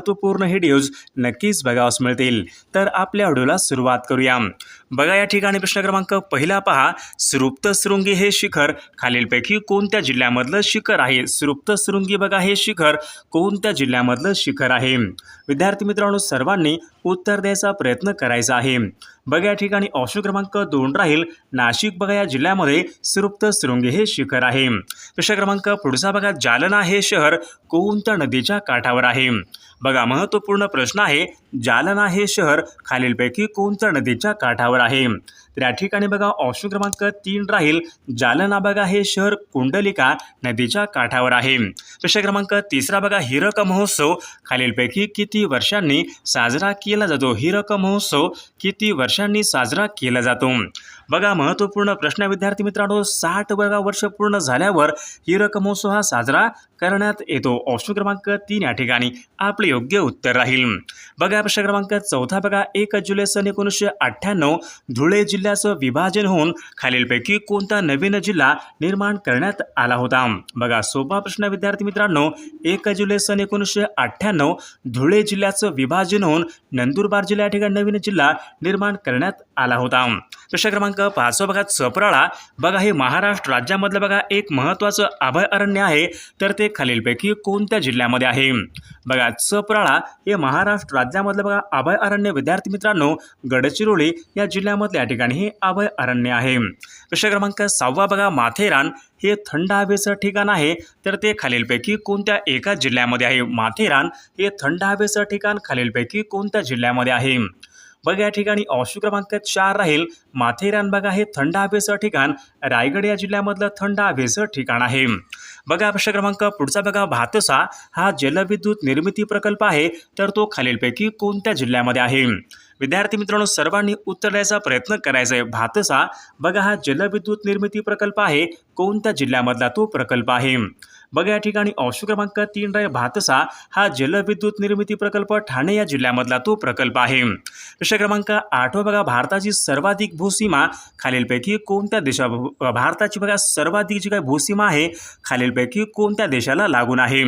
महत्त्वपूर्ण व्हिडिओज नक्कीच बघावास मिळतील. तर आपल्या व्हिडिओला सुरुवात करूया. बघा या ठिकाणी प्रश्न क्रमांक पहिला पहा. सृप्तशृंगी हे शिखर खालीलपैकी कोणत्या जिल्ह्यामधलं शिखर आहे? सृप्तशृंगी बघा हे शिखर कोणत्या जिल्ह्यामधलं शिखर आहे? विद्यार्थी मित्रांनो सर्वांनी उत्तर द्यायचा प्रयत्न करायचा आहे. बघा या ठिकाणी ऑप्शन क्रमांक दोन राहील. नाशिक बघा या जिल्ह्यामध्ये सृप्तशृंगी हे शिखर आहे. प्रश्न क्रमांक पुढचा बघा. जालना हे शहर कोणत्या नदीच्या काठावर आहे? बघा महत्त्वपूर्ण प्रश्न आहे जालना हे शहर खालीलपैकी कोणत्या नदीच्या काठावर आहे? तर या ठिकाणी बघा ऑप्शन क्रमांक तीन राहील जालना बघा हे शहर कुंडलिका नदीच्या काठावर आहे. प्रश्न क्रमांक तिसरा बघा हिरक महोत्सव खालीलपैकी किती वर्षांनी साजरा केला जातो? हिरक महोत्सव किती वर्षांनी साजरा केला जातो? बघा महत्त्वपूर्ण प्रश्न विद्यार्थी मित्रांनो. साठ बघा वर्ष पूर्ण झाल्यावर हिरक महोत्सव हा साजरा करण्यात येतो. ऑप्शन क्रमांक तीन या ठिकाणी. आपले योग्य उत्तर राहील. बघा प्रश्न क्रमांक चौथा बघा. एक जुलै सन एकोणीसशे अठ्ठ्याण्णव धुळे जिल्ह्याचं विभाजन होऊन खालीलपैकी कोणता नवीन जिल्हा निर्माण करण्यात आला होता? बघा सोपा प्रश्न विद्यार्थी मित्रांनो. एक जुलै सन एकोणीसशे अठ्ठ्याण्णव धुळे जिल्ह्याचं विभाजन होऊन नंदुरबार जिल्हा या ठिकाणी नवीन जिल्हा निर्माण करण्यात आला होता. प्रश्न क्रमांक पाचवा बघा चपराळा. बघा हे महाराष्ट्र राज्यामधलं बघा एक महत्त्वाचं अभयारण्य आहे. तर ते खालीलपैकी कोणत्या जिल्ह्यामध्ये आहे? बघा चपराळा हे महाराष्ट्र राज्यामधलं बघा अभयारण्य. विद्यार्थी मित्रांनो गडचिरोली या जिल्ह्यामधलं या ठिकाणी हे अभयारण्य आहे. प्रश्न क्रमांक सहावा बघा माथेरान. हे थंड हवेचं ठिकाण आहे. तर ते खालीलपैकी कोणत्या एका जिल्ह्यामध्ये आहे? माथेरान. हे थंड हवेचं ठिकाण खालीलपैकी कोणत्या जिल्ह्यामध्ये आहे? बघा या ठिकाणी अंश क्रमांक चार राहील. माथेरान बघा हे थंड हवेचं ठिकाण. रायगड या जिल्ह्यामधलं थंड हवेचं ठिकाण आहे. बघा प्रश्न क्रमांक पुढचा बघा भातसा हा जलविद्युत निर्मिती प्रकल्प आहे तर तो खालीलपैकी कोणत्या जिल्ह्यामध्ये आहे? विद्यार्थी मित्रांनो सर्वांनी उत्तर द्यायचा प्रयत्न करायचा आहे. भातसा बघा हा जलविद्युत निर्मिती प्रकल्प आहे. कोणत्या जिल्ह्यामधला तो प्रकल्प आहे? बघा या ठिकाणी ऑप्शन क्रमांक तीन राय भातसा हा जलविद्युत निर्मिती प्रकल्प ठाणे या जिल्ह्यामधला तो प्रकल्प आहे. प्रश्न क्रमांक आठवा बघा भारताची सर्वाधिक भूसीमा खालीलपैकी कोणत्या देशा भारताची बघा सर्वाधिक जी काही भूसीमा आहे खालीलपैकी कोणत्या देशाला लागून आहे?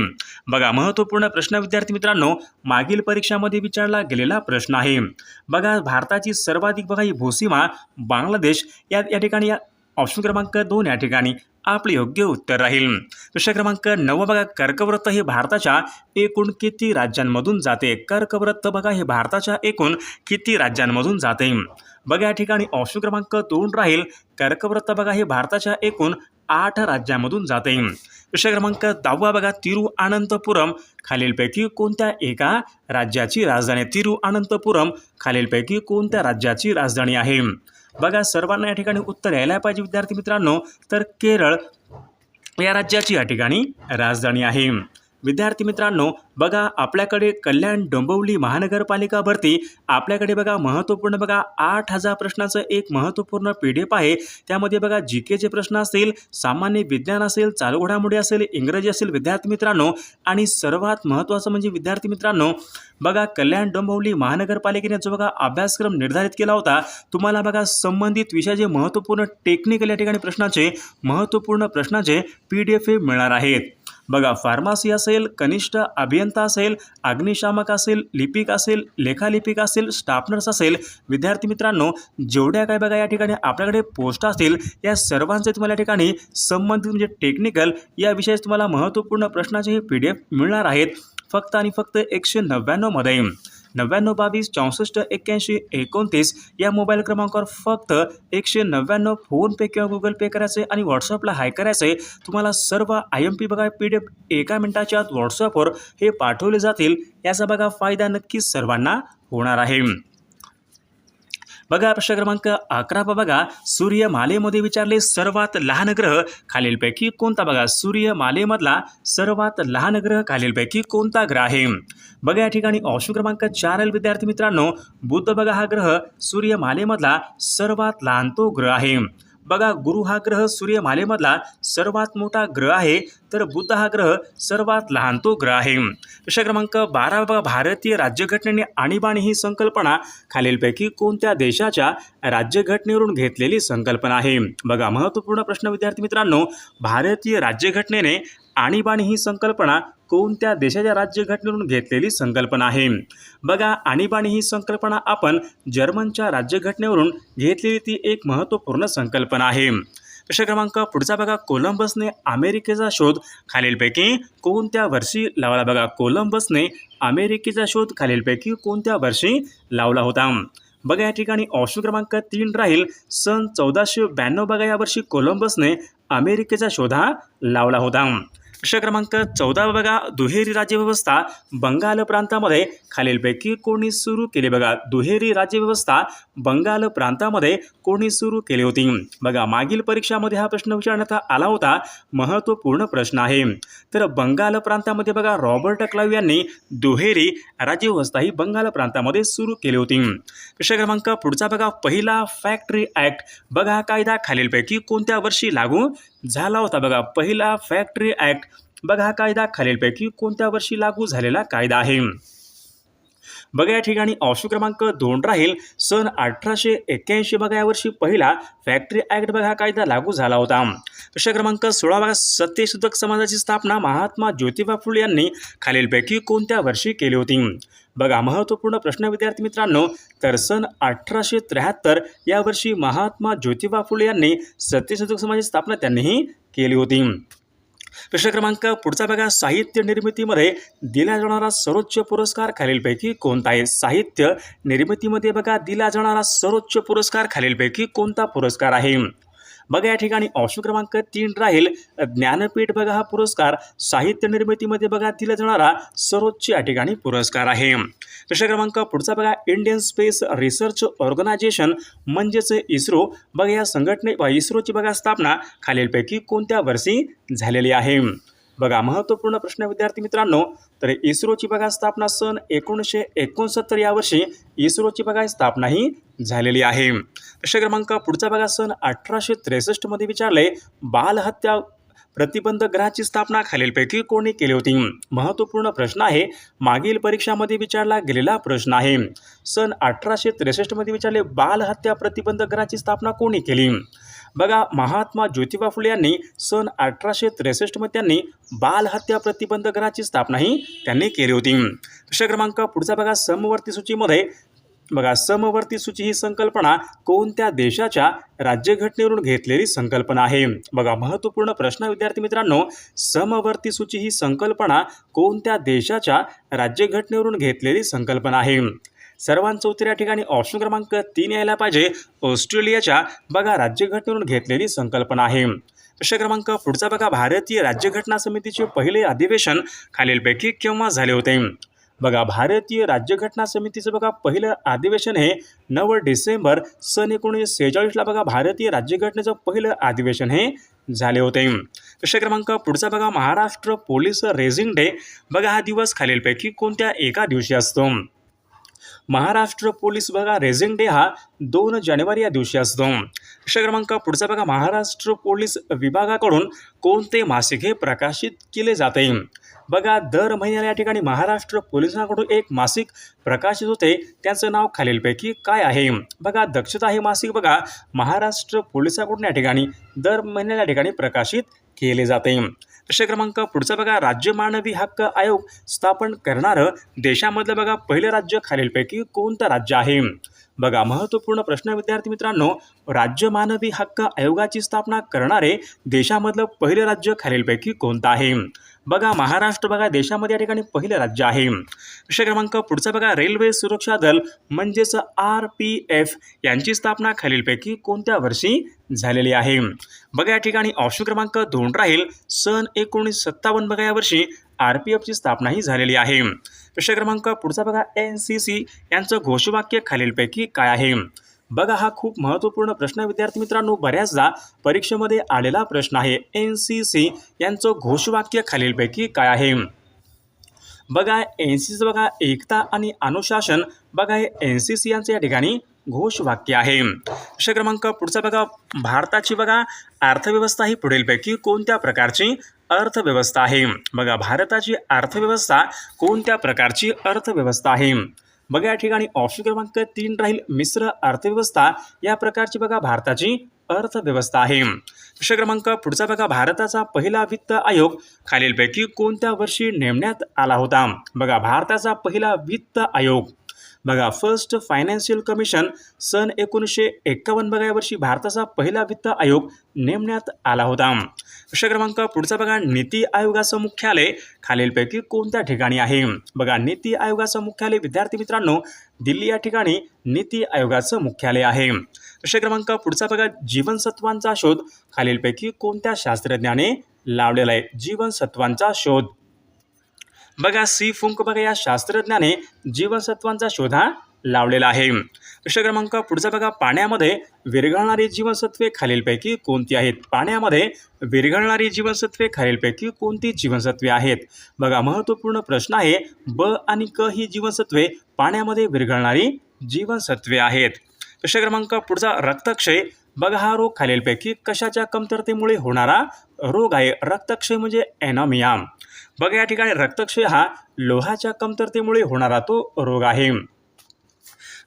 बघा महत्त्वपूर्ण प्रश्न विद्यार्थी मित्रांनो मागील परीक्षामध्ये विचारला गेलेला प्रश्न आहे. बघा भारताची सर्वाधिक बघा ही भूसीमा बांगलादेश या या ठिकाणी या ऑप्शन क्रमांक दोन या ठिकाणी आपले योग्य उत्तर राहील. प्रश्न क्रमांक नऊ बघा कर्कवृत्त हे भारताच्या एकूण किती राज्यांमधून जाते? कर्कवृत्त बघा हे भारताच्या एकूण किती राज्यांमधून जाते? बघा या ठिकाणी ऑप्शन क्रमांक दोन राहील. कर्कवृत्त बघा हे भारताच्या एकूण आठ राज्यामधून जाते. प्रश्न क्रमांक दहावा बघा तिरुअनंतपुरम. खालीलपैकी कोणत्या एका राज्याची राजधानी तिरुअनंतपुरम खालीलपैकी कोणत्या राज्याची राजधानी आहे? बघा सर्वांना या ठिकाणी उत्तर यायला पाहिजे विद्यार्थी मित्रांनो. तर केरळ या राज्याची या ठिकाणी राजधानी आहे. विद्यार्थी मित्रांनो बघा आपल्याकडे कल्याण डोंबिवली महानगरपालिका भरती. आपल्याकडे बघा महत्त्वपूर्ण बघा आठ हजार प्रश्नाचं एक महत्त्वपूर्ण पी डी एफ आहे. त्यामध्ये बघा जी केचे प्रश्न असतील सामान्य विज्ञान असेल चालू घडामोडी असेल इंग्रजी असेल विद्यार्थी मित्रांनो. आणि सर्वात महत्त्वाचं म्हणजे विद्यार्थी मित्रांनो बघा कल्याण डोंबिवली महानगरपालिकेने जो बघा अभ्यासक्रम निर्धारित केला होता तुम्हाला बघा संबंधित विषयाचे महत्त्वपूर्ण टेक्निकल या ठिकाणी प्रश्नाचे महत्त्वपूर्ण प्रश्नाचे पी डी एफ मिळणार आहेत. बघा फार्मासी असेल कनिष्ठ अभियंता असेल अग्निशामक असेल लिपिक असेल लेखालिपिक असेल स्टाफ नर्स असेल विद्यार्थी मित्रांनो जेवढ्या काय बघा या ठिकाणी आपल्याकडे पोस्ट असतील या सर्वांचे तुम्हाला या ठिकाणी संबंधित म्हणजे टेक्निकल या विषयाचे तुम्हाला महत्त्वपूर्ण प्रश्नाचे हे पी डी एफ मिळणार आहेत. फक्त आणि फक्त एकशे नव्याण्णवमध्ये. नव्याण्णव बावीस चौसष्ट एक्क्याऐंशी एकोणतीस या मोबाईल क्रमांकावर फक्त एकशे नव्याण्णव फोनपे किंवा गुगल पे करायचे आणि व्हॉट्सअपला हाय करायचे. तुम्हाला सर्व आय एम पी बघा पी डी एफ एका मिनिटाच्या आत व्हॉट्सअपवर हे पाठवले जातील. याचा बघा फायदा नक्कीच सर्वांना होणार आहे. बघा प्रश्न क्रमांक अकरा बघा. सूर्यमालेमध्ये विचारले सर्वात लहान ग्रह खालीलपैकी कोणता? बघा सूर्यमालेमधला सर्वात लहान ग्रह खालीलपैकी कोणता ग्रह आहे बघा या ठिकाणी ऑप्शन क्रमांक चार विद्यार्थी मित्रांनो. बुद्ध बघा हा ग्रह सूर्यमालेमधला सर्वात लहान तो ग्रह आहे. बघा गुरु हा ग्रह सूर्यमालेमधला सर्वात मोठा ग्रह आहे. तर बुध हा ग्रह सर्वात लहान तो ग्रह आहे. प्रश्न क्रमांक बारा भारतीय राज्यघटनेने आणीबाणी ही संकल्पना खालीलपैकी कोणत्या देशाच्या राज्यघटनेवरून घेतलेली संकल्पना आहे? बघा महत्त्वपूर्ण प्रश्न विद्यार्थी मित्रांनो भारतीय राज्यघटनेने आणीबाणी ही संकल्पना कोणत्या देशाच्या राज्यघटनेवरून घेतलेली संकल्पना आहे? बघा आणीबाणी ही संकल्पना आपण जर्मनच्या राज्यघटनेवरून घेतलेली ती एक महत्त्वपूर्ण संकल्पना आहे. प्रश्न क्रमांक पुढचा बघा कोलंबसने अमेरिकेचा शोध खालीलपैकी कोणत्या वर्षी लावला? बघा कोलंबसने अमेरिकेचा शोध खालीलपैकी कोणत्या वर्षी लावला होता? बघा या ठिकाणी ऑप्शन क्रमांक तीन राहील. सन चौदाशे ब्याण्णव बघा यावर्षी कोलंबसने अमेरिकेचा शोध हा लावला होता. प्रश्न क्रमांक चौदा बघा. दुहेरी राज्यव्यवस्था बंगाल प्रांतामध्ये खालीलपैकी कोणी सुरू केली? बघा दुहेरी राज्यव्यवस्था बंगाल प्रांतामध्ये कोणी सुरू केली होती? बघा मागील परीक्षामध्ये हा प्रश्न विचारण्यात आला होता. महत्त्वपूर्ण प्रश्न आहे. तर बंगाल प्रांतामध्ये बघा रॉबर्ट क्लाव यांनी दुहेरी राज्यव्यवस्था ही बंगाल प्रांतामध्ये सुरू केली होती. प्रश्न क्रमांक पुढचा बघा. पहिला फॅक्टरी ॲक्ट. बघा हा कायदा खालीलपैकी कोणत्या वर्षी लागू झाला होता? बघा पहिला फॅक्टरी ॲक्ट बघा हा कायदा खालीलपैकी कोणत्या वर्षी लागू झालेला कायदा आहे. बघा या ठिकाणी ऑप्शन क्रमांक दोन राहील. सन अठराशे एक्क्याऐंशी बघा या वर्षी पहिला फॅक्टरी ऍक्ट बघा हा कायदा लागू झाला होता. प्रश्न क्रमांक सोळा बघा सत्यशोधक समाजाची स्थापना महात्मा ज्योतिबा फुले यांनी खालीलपैकी कोणत्या वर्षी केली होती? बघा महत्त्वपूर्ण प्रश्न विद्यार्थी मित्रांनो तर सन अठराशे त्र्याहत्तर या वर्षी महात्मा ज्योतिबा फुले यांनी सत्यशोधक समाजाची स्थापना त्यांनीही केली होती. प्रश्न क्रमांक पुढचा बघा. साहित्य निर्मितीमध्ये दिला जाणारा सर्वोच्च पुरस्कार खालीलपैकी कोणता आहे? साहित्य निर्मितीमध्ये बघा दिला जाणारा सर्वोच्च पुरस्कार खालीलपैकी कोणता पुरस्कार आहे? बघा या ठिकाणी ऑप्शन क्रमांक तीन राहील. ज्ञानपीठ बघा हा पुरस्कार. साहित्य निर्मितीमध्ये बघा दिला जाणारा सर्वोच्च या ठिकाणी पुरस्कार आहे. प्रश्न क्रमांक पुढचा बघा. इंडियन स्पेस रिसर्च ऑर्गनायझेशन म्हणजेच इस्रो. बघा या संघटने व इस्रोची बघा स्थापना खालीलपैकी कोणत्या वर्षी झालेली आहे? बघा महत्त्वपूर्ण प्रश्न विद्यार्थी मित्रांनो तर इस्रोची बघा स्थापना सन एकोणीसशे एकोणसत्तर या वर्षी इस्रोची बघा स्थापना ही झालेली आहे. प्रश्न क्रमांक पुढचा बघा सन अठराशे त्रेसष्टमध्ये विचारले बालहत्या प्रतिबंध ग्रहाची स्थापना खालीलपैकी कोणी केली होती? महत्त्वपूर्ण प्रश्न आहे मागील परीक्षामध्ये विचारला गेलेला प्रश्न आहे. सन अठराशे त्रेसष्टमध्ये विचारले बालहत्या प्रतिबंध ग्रहाची स्थापना कोणी केली? बघा महात्मा ज्योतिबा फुले यांनी सन अठराशे त्रेसष्टमध्ये त्यांनी बालहत्या प्रतिबंध ग्रहाची स्थापनाही त्यांनी केली होती. प्रश्न क्रमांक पुढचा बघा समवर्ती सूचीमध्ये बघा समवर्ती सूची ही संकल्पना कोणत्या देशाच्या राज्यघटनेवरून घेतलेली संकल्पना आहे? बघा महत्त्वपूर्ण प्रश्न विद्यार्थी मित्रांनो समवर्ती सूची ही संकल्पना कोणत्या देशाच्या राज्यघटनेवरून घेतलेली संकल्पना आहे? सर्वांचं उत्तर या ठिकाणी ऑप्शन क्रमांक तीन यायला पाहिजे. ऑस्ट्रेलियाच्या बघा राज्यघटनेवरून घेतलेली संकल्पना आहे. प्रश्न क्रमांक पुढचा बघा भारतीय राज्यघटना समितीचे पहिले अधिवेशन खालीलपैकी केव्हा झाले होते? बघा भारतीय राज्यघटना समितीचं बघा पहिलं अधिवेशन हे नऊ डिसेंबर सन एकोणीसशे सेहेचाळीसला बघा भारतीय राज्यघटनेचं पहिलं अधिवेशन हे झाले होते. प्रश्न क्रमांक पुढचा बघा महाराष्ट्र पोलीस रेझिंग डे. बघा हा दिवस खालीलपैकी कोणत्या एका दिवशी असतो? महाराष्ट्र पोलीस बघा रेझिंग डे हा दोन जानेवारी या दिवशी असतो. प्रश्न क्रमांक पुढचा बघा महाराष्ट्र पोलीस विभागाकडून कोणते मासिक हे प्रकाशित केले जाते? बघा दर महिन्याला या ठिकाणी महाराष्ट्र पोलिसांकडून एक मासिक प्रकाशित होते. त्याचं नाव खालीलपैकी काय आहे? बघा दक्षता हे मासिक बघा महाराष्ट्र पोलिसांकडून या ठिकाणी दर महिन्याला या ठिकाणी प्रकाशित केले जाते. प्रश्न क्रमांक पुढचा बघा राज्य मानवी हक्क आयोग स्थापन करणारं देशामधलं बघा पहिलं राज्य खालीलपैकी कोणतं राज्य आहे? बघा महत्त्वपूर्ण प्रश्न विद्यार्थी मित्रांनो. राज्य मानवी हक्क आयोगाची स्थापना करणारे देशामधलं पहिलं राज्य खालीलपैकी कोणतं आहे? बघा महाराष्ट्र बघा देशामध्ये या ठिकाणी पहिलं राज्य आहे. विषय क्रमांक पुढचा बघा रेल्वे सुरक्षा दल म्हणजेच आर पी एफ यांची स्थापना खालीलपैकी कोणत्या वर्षी झालेली आहे? बघा या ठिकाणी ऑप्शन क्रमांक दोन राहील. सन एकोणीस सत्तावन्न बघा या वर्षी आर पी एफची स्थापनाही झालेली आहे. विषय क्रमांक पुढचा बघा एन सी सी यांचं घोषवाक्य खालीलपैकी काय आहे? बघा हा खूप महत्त्वपूर्ण प्रश्न विद्यार्थी मित्रांनो बऱ्याचदा परीक्षेमध्ये आलेला प्रश्न आहे एन सी सी यांचं घोषवाक्य खालीलपैकी काय आहे? बघा एन सी सी बघा एकता आणि अनुशासन. बघा हे एन सी सी यांचं या ठिकाणी घोषवाक्य आहे. प्रश्न क्रमांक पुढचा बघा. भारताची बघा अर्थव्यवस्था ही पुढीलपैकी कोणत्या प्रकारची अर्थव्यवस्था आहे? बघा भारताची अर्थव्यवस्था कोणत्या प्रकारची अर्थव्यवस्था आहे? बघा या ठिकाणी ऑप्शन क्रमांक तीन राहील मिश्र अर्थव्यवस्था. या प्रकारची बघा भारताची अर्थव्यवस्था आहे. प्रश्न क्रमांक पुढचा बघा भारताचा पहिला वित्त आयोग खालीलपैकी कोणत्या वर्षी नेमण्यात आला होता? बघा भारताचा पहिला वित्त आयोग बघा फर्स्ट फायनान्शियल कमिशन सन एकोणीसशे एक्कावन्न बघा या वर्षी भारताचा पहिला वित्त आयोग नेमण्यात आला होता. प्रश्न क्रमांक पुढचा बघा नीती आयोगाचं मुख्यालय खालीलपैकी कोणत्या ठिकाणी आहे? बघा नीती आयोगाचं मुख्यालय विद्यार्थी मित्रांनो दिल्ली या ठिकाणी नीती आयोगाचं मुख्यालय आहे. प्रश्न क्रमांक पुढचा बघा जीवनसत्वांचा शोध खालीलपैकी कोणत्या शास्त्रज्ञाने लावलेला आहे? जीवनसत्वांचा शोध. बघा सी फुंक बघा या शास्त्रज्ञाने जीवनसत्वांचा शोधा लावलेला आहे. प्रश्न क्रमांक पुढचा बघा पाण्यामध्ये विरघळणारी जीवनसत्वे खालीलपैकी कोणती आहेत? पाण्यामध्ये विरघळणारी जीवनसत्वे खालीलपैकी कोणती जीवनसत्वे आहेत? बघा महत्त्वपूर्ण प्रश्न आहे ब आणि क ही जीवनसत्वे पाण्यामध्ये विरघळणारी जीवनसत्वे आहेत. प्रश्न क्रमांक पुढचा रक्तक्षय बघा हा रोग खालीलपैकी कशाच्या कमतरतेमुळे होणारा रोग आहे. रक्तक्षय म्हणजे एनॉमिया बघा या ठिकाणी रक्तक्षय हा लोहाच्या कमतरतेमुळे होणारा तो रोग आहे.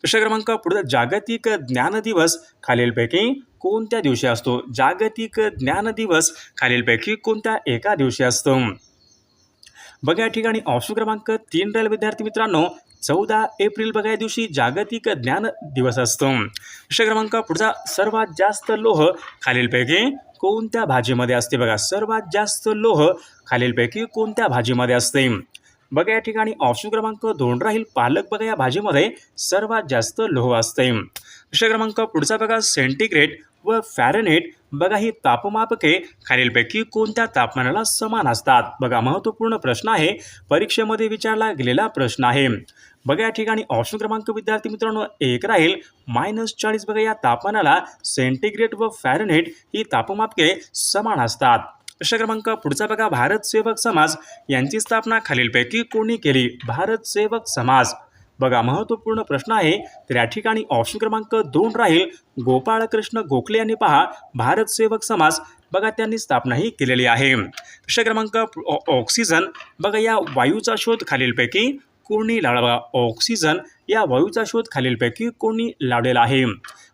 प्रश्न क्रमांक पुढे जागतिक ज्ञान दिवस खालीलपैकी कोणत्या दिवशी असतो? जागतिक ज्ञान दिवस खालीलपैकी कोणत्या एका दिवशी असतो? बघा या ठिकाणी ऑप्शन क्रमांक तीन राहील विद्यार्थी मित्रांनो चौदा एप्रिल बघा या दिवशी जागतिक ज्ञान दिवस असतो. प्रश्न क्रमांक पुढचा सर्वात जास्त लोह खालीलपैकी कोणत्या भाजीमध्ये असते? बघा सर्वात जास्त लोह खालीलपैकी कोणत्या भाजीमध्ये असते? बघा या ठिकाणी ऑप्शन क्रमांक दोन राहील पालक बघा या भाजीमध्ये सर्वात जास्त लोह असते. प्रश्न क्रमांक पुढचा बघा सेंटीग्रेड व फॅरनहेट बघा ही तापमापके खालीलपैकी कोणत्या तापमानाला समान असतात? बघा महत्त्वपूर्ण प्रश्न आहे. परीक्षेमध्ये विचारला गेलेला प्रश्न आहे. बघा या ठिकाणी ऑप्शन क्रमांक विद्यार्थी मित्रांनो एक राहील. मायनस चाळीस बघा या तापमानाला सेंटीग्रेड व फॅरनहेट ही तापमापके समान असतात. प्रश्न क्रमांक पुढचा बघा भारत सेवक समाज. यांची स्थापना खालीलपैकी कोणी केली? भारत सेवक समाज. बघा महत्त्वपूर्ण प्रश्न आहे तर या ठिकाणी ऑप्शन क्रमांक दोन राहील. गोपाळकृष्ण गोखले यांनी पहा भारत सेवक समाज बघा त्यांनी स्थापनाही केलेली आहे. प्रश्न क्रमांक ऑ- ऑक्सिजन बघा या वायूचा शोध खालीलपैकी कोणी लावला? बघा ऑक्सिजन या वायूचा शोध खालीलपैकी कोणी लावलेला आहे?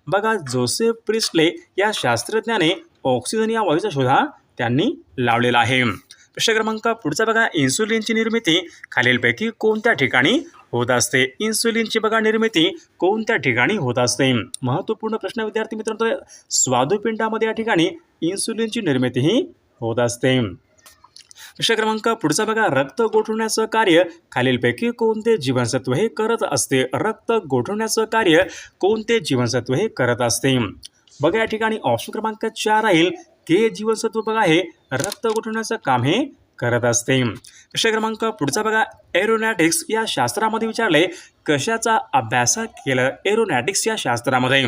बघा जोसेफ प्रिस्ले या शास्त्रज्ञाने ऑक्सिजन या वायूचा शोध हा त्यांनी लावलेला आहे. प्रश्न क्रमांक पुढचा बघा इन्सुलिनची निर्मिती खालीलपैकी कोणत्या ठिकाणी होत असते? इन्सुलिनची बघा निर्मिती कोणत्या ठिकाणी होत असते? महत्त्वपूर्ण प्रश्न विद्यार्थी मित्रांनो स्वादुपिंडामध्ये या ठिकाणी इन्सुलिनची निर्मिती ही होत असते. प्रश्न क्रमांक पुढचा बघा रक्त गोठवण्याचं कार्य खालीलपैकी कोणते जीवनसत्व हे करत असते? रक्त गोठवण्याचं कार्य कोणते जीवनसत्व हे करत असते? बघा या ठिकाणी ऑप्शन क्रमांक चार राहील. के जीवनसत्व बघा हे रक्त गोठवण्याचं काम हे करत असते. प्रश्न क्रमांक पुढचा बघा. एरोनॅटिक्स या शास्त्रामध्ये विचारले कशाचा अभ्यास केला एरोनॅटिक्स या शास्त्रामध्ये?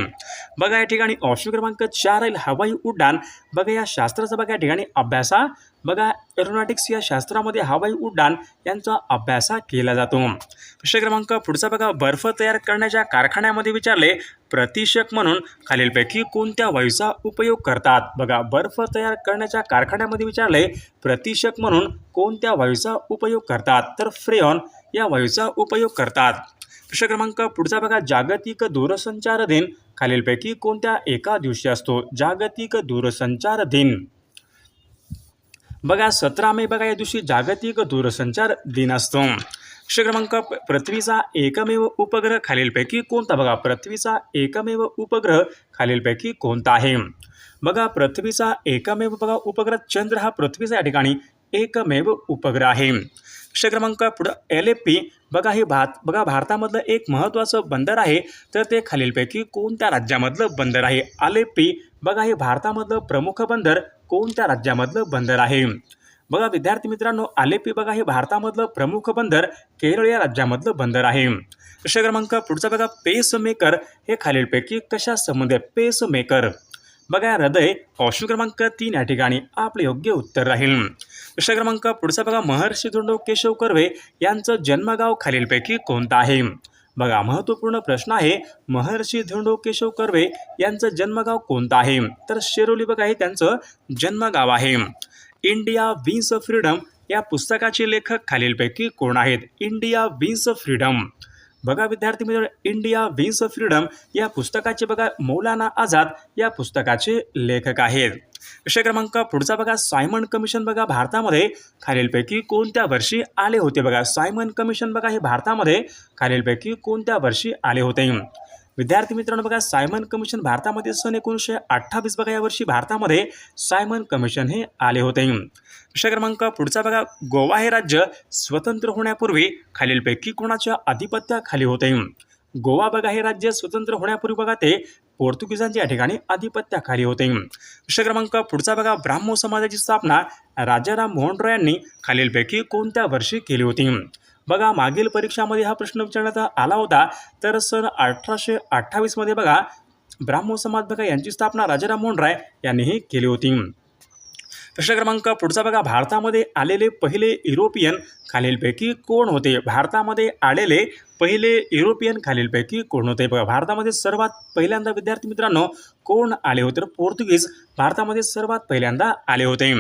बघा या ठिकाणी ऑप्शन क्रमांक चार राहील हवाई उड्डाण. बघा या शास्त्राचा बघा या ठिकाणी अभ्यासा बघा एरोनॉटिक्स या शास्त्रामध्ये हवाई उड्डाण यांचा अभ्यास केला जातो. प्रश्न क्रमांक पुढचा बघा बर्फ तयार करण्याच्या कारखान्यामध्ये विचारले प्रतिषक म्हणून खालीलपैकी कोणत्या वायूचा उपयोग करतात? बघा बर्फ तयार करण्याच्या कारखान्यामध्ये विचारले प्रतिषक म्हणून कोणत्या वायूचा उपयोग करतात? तर फ्रेऑन या वायूचा उपयोग करतात. प्रश्न क्रमांक पुढचा बघा जागतिक दूरसंचार दिन खालीलपैकी कोणत्या एका दिवशी असतो? जागतिक दूरसंचार दिन. बघा सतरा मे बघा या दिवशी जागतिक दूरसंचार दिन असतो. क्ष क्रमांक प- पृथ्वीचा एकमेव उपग्रह खालीलपैकी कोणता? बघा पृथ्वीचा एकमेव उपग्रह खालीलपैकी कोणता आहे? बघा पृथ्वीचा एकमेव बघा उपग्रह चंद्र हा पृथ्वीचा या ठिकाणी एकमेव उपग्रह आहे. क्ष क्रमांक पुढं एल एफ पी. बघा हे भात बघा भारतामधलं एक महत्त्वाचं बंदर आहे. तर ते खालीलपैकी कोणत्या राज्यामधलं बंदर आहे? आलेपी. बघा हे भारतामधलं प्रमुख बंदर कोणत्या राज्यामधलं बंदर आहे? बघा विद्यार्थी मित्रांनो आलेपी बघा हे भारतामधलं प्रमुख बंदर केरळ या राज्यामधलं बंदर आहे. प्रश्न क्रमांक पुढचा बघा पेस मेकर हे खालीलपैकी कशा संबंधित आहे पेस मेकर बघा हृदय ऑप्शन क्रमांक तीन या ठिकाणी आपले योग्य उत्तर राहील. प्रश्न क्रमांक पुढचा बघा महर्षी धोंडो केशव कर्वे यांचं जन्मगाव खालीलपैकी कोणतं आहे? बघा महत्त्वपूर्ण प्रश्न आहे महर्षी धोंडो केशव कर्वे यांचं जन्मगाव कोणतं आहे? तर शेरोली बघा हे त्यांचं जन्मगाव आहे. इंडिया विन्स ऑफ फ्रीडम या पुस्तकाचे लेखक खालीलपैकी कोण आहेत? India wins of freedom. बघा विद्यार्थी मित्र इंडिया विन्स ऑफ फ्रीडम या पुस्तकाचे बघा मौलाना आझाद या पुस्तकाचे लेखक आहेत. विषय क्रमांक पुढचा बघा सायमन कमिशन बघा भारतामध्ये. खालीलपैकी कोणत्या वर्षी आले होते बघा? सायमन कमिशन बघा हे भारतामध्ये खालीलपैकी कोणत्या वर्षी आले होते? विद्यार्थी मित्रांनो बघा सायमन कमिशन भारतामध्ये सन एकोणीसशे अठ्ठावीस बघा यावर्षी भारतामध्ये सायमन कमिशन हे आले होते. विषय क्रमांक पुढचा बघा गोवा हे राज्य स्वतंत्र होण्यापूर्वी खालीलपैकी कोणाच्या आधिपत्याखाली होते? गोवा बघा हे राज्य स्वतंत्र होण्यापूर्वी बघा ते पोर्तुगीजांच्या या ठिकाणी आधिपत्याखाली होते. विषय क्रमांक पुढचा बघा. ब्राह्मो समाजाची स्थापना राजाराम मोहन राय यांनी खालीलपैकी कोणत्या वर्षी केली होती? बघा मागील परीक्षामध्ये हा प्रश्न विचारण्यात आला होता. तर सन अठराशे अठ्ठावीसमध्ये बघा ब्राह्मो समाज बघा यांची स्थापना राजाराम मोहन राय यांनीही केली होती. प्रश्न क्रमांक पुढचा बघा. भारतामध्ये आलेले पहिले युरोपियन खालीलपैकी कोण होते? भारतामध्ये आलेले पहिले युरोपियन खालीलपैकी कोण होते? बघा भारतामध्ये सर्वात पहिल्यांदा विद्यार्थी मित्रांनो कोण आले होते? तर पोर्तुगीज भारतामध्ये सर्वात पहिल्यांदा आले होते.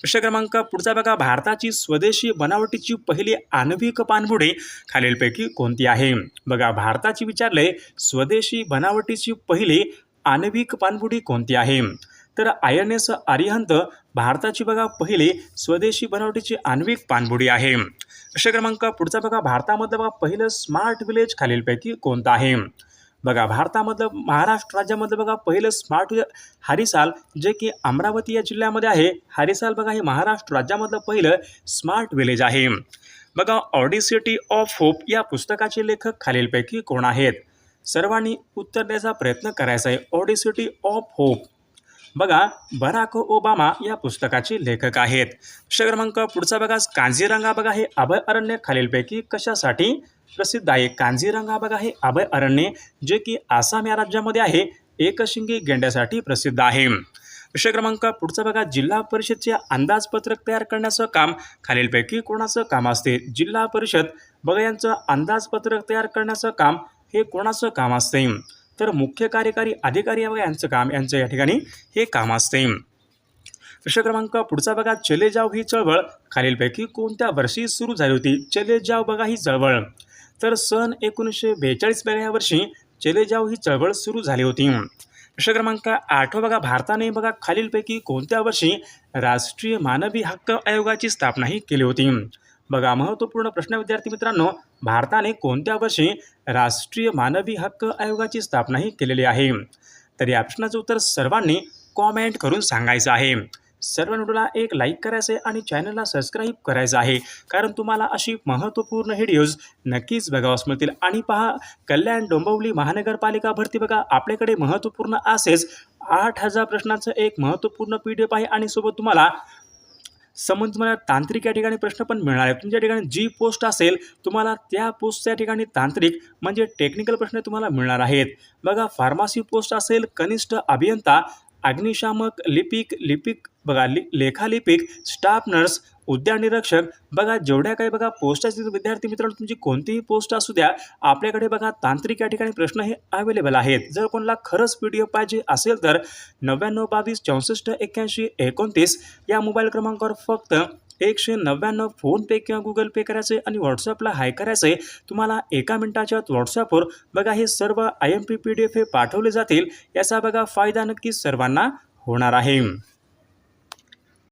प्रश्न क्रमांक पुढचा बघा. भारताची स्वदेशी बनावटीची पहिली आण्विक पाणबुडी खालीलपैकी कोणती आहे? बघा भारताची विचारले स्वदेशी बनावटीची पहिली आण्विक पाणबुडी कोणती आहे? तर आय एन एस अरिहंत भारताची बघा पहिली स्वदेशी बनावटीची आण्विक पाणबुडी आहे. प्रश्न क्रमांक पुढचा बघा भारतामधलं बघा पहिलं स्मार्ट विलेज खालीलपैकी कोणतं आहे? बघा भारतामधलं महाराष्ट्र राज्यामधलं बघा पहिलं स्मार्ट हरिसाल जे की अमरावती या जिल्ह्यामध्ये आहे. हरिसाल बघा हे महाराष्ट्र राज्यामधलं पहिलं स्मार्ट विलेज आहे. बघा ऑडिसिटी ऑफ होप या पुस्तकाचे लेखक खालीलपैकी कोण आहेत? सर्वांनी उत्तर द्यायचा प्रयत्न करायचा आहे. ऑडिसिटी ऑफ होप बघा बराक ओबामा या पुस्तकाचे लेखक आहेत. विषय क्रमांक पुढचा बघा कांजीरंगा बघा हे अभयारण्य खालीलपैकी कशासाठी प्रसिद्ध आहे? कांजीरंगा बघा हे अभयारण्य जे की आसाम या राज्यामध्ये आहे एकशिंगी गेंड्यासाठी प्रसिद्ध आहे. विषय क्रमांक पुढचा बघा जिल्हा परिषदचे अंदाजपत्रक तयार करण्याचं काम खालीलपैकी कोणाचं काम असते? जिल्हा परिषद बघा यांचं अंदाजपत्रक तयार करण्याचं काम हे कोणाचं काम असते? तर मुख्य कार्यकारी अधिकारी बघा यांचं काम यांचं या ठिकाणी हे काम असते. प्रश्न क्रमांक पुढचा बघा. चले जाव ही चळवळ. खालीलपैकी कोणत्या वर्षी सुरू झाली होती? चले जाव बघा ही चळवळ. तर सन एकोणीसशे बेचाळीस बघा या वर्षी चले जाव ही चळवळ सुरू झाली होती. प्रश्न क्रमांक आठवा बघा. भारताने बघा खालीलपैकी कोणत्या वर्षी राष्ट्रीय मानवी हक्क आयोगाची स्थापनाही केली होती? बघा महत्त्वपूर्ण प्रश्न विद्यार्थी मित्रांनो. भारताने कोणत्या वर्षी राष्ट्रीय मानवी हक्क आयोगाची स्थापनाही केलेली आहे? तर या प्रश्नाचं उत्तर सर्वांनी कॉमेंट करून सांगायचं आहे. सर्व व्हिडिओला एक लाईक करायचं आहे आणि चॅनलला सबस्क्राईब करायचं आहे. कारण तुम्हाला अशी महत्त्वपूर्ण व्हिडिओज नक्कीच बघावास मिळतील. आणि पहा कल्याण डोंबिवली महानगरपालिका भरती बघा आपल्याकडे महत्त्वपूर्ण असेच आठ हजार प्रश्नाचं एक महत्त्वपूर्ण पी डी एफ आहे. आणि सोबत तुम्हाला समज तुम्हाला तांत्रिक या ठिकाणी प्रश्न पण मिळणार आहे तुमच्या ठिकाणी जी पोस्ट असेल तुम्हाला त्या पोस्टच्या ठिकाणी तांत्रिक म्हणजे टेक्निकल प्रश्न तुम्हाला मिळणार आहेत. बघा फार्मसी पोस्ट असेल कनिष्ठ अभियंता अग्निशामक लिपिक लिपिक बघा लि लेखालिपिक स्टाफ नर्स उद्यान निरीक्षक बघा जेवढ्या काही बघा पोस्ट असतील विद्यार्थी मित्रांनो तुमची कोणतीही पोस्ट असू द्या आपल्याकडे बघा तांत्रिक या ठिकाणी प्रश्न हे अवेलेबल आहेत. जर कोणाला खरंच पी डी एफ पाहिजे असेल तर नव्याण्णव बावीस चौसष्ट एक्क्याऐंशी एकोणतीस या मोबाईल क्रमांकावर फक्त एकशे नव्याण्णव फोनपे किंवा गुगल पे करायचे आणि व्हॉट्सअपला हाय करायचे तुम्हाला एका मिनिटाच्या आत व्हॉट्सअपवर बघा हे सर्व I M P P D F हे पाठवले जातील. याचा बघा फायदा नक्की सर्वांना होणार आहे.